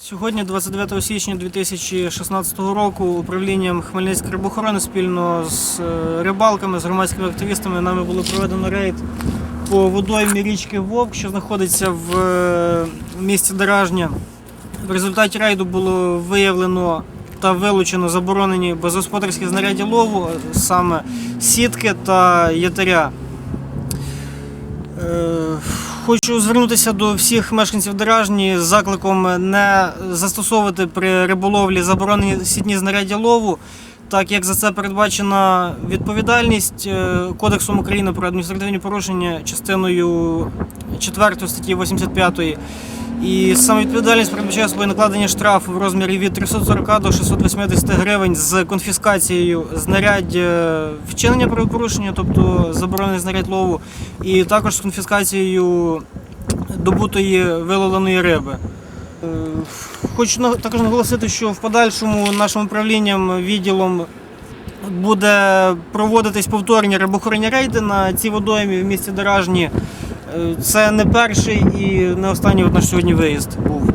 Сьогодні, 29 січня 2016 року, управлінням Хмельницької рибохорони спільно з е, рибалками, з громадськими активістами нами було проведено рейд по водоймі річки Вовк, що знаходиться в е, місті Деражня. В результаті рейду було виявлено та вилучено заборонені безгосподарські знаряддя лову, саме сітки та ятаря. Хочу звернутися до всіх мешканців Деражні з закликом не застосовувати при риболовлі заборонені сітні знаряддя лову, так як за це передбачена відповідальність е, Кодексом України про адміністративні порушення частиною 4 статті 85. І саме відповідальність передбачає собою накладення штрафу в розмірі від 340 до 680 гривень з конфіскацією знарядь е, вчинення правопорушення, тобто заборонений знарядь лову, і також з конфіскацією добутої виловленої риби. Е, Хочу також наголосити, що в подальшому нашим управлінням, відділом буде проводитись повторні рибохоронні рейди на цій водоймі в місті Деражні. Е, Це не перший і не останній от наш сьогодні виїзд був.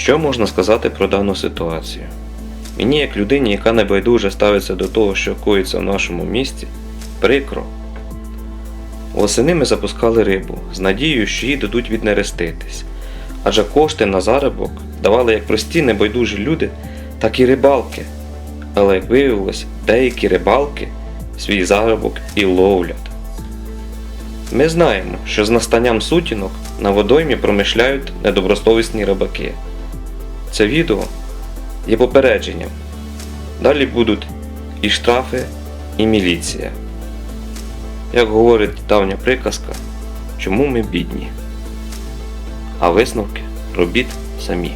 Що можна сказати про дану ситуацію? Мені, як людині, яка небайдуже ставиться до того, що коїться в нашому місті, прикро. Восени ми запускали рибу з надією, що їй дадуть віднереститись, адже кошти на заробок давали як прості небайдужі люди, так і рибалки. Але як виявилось, деякі рибалки свій заробок і ловлять. Ми знаємо, що з настанням сутінок на водоймі промишляють недобросовісні рибаки. Це відео є попередженням. Далі будуть і штрафи, і міліція. Як говорить давня приказка, чому ми бідні. А висновки робіть самі.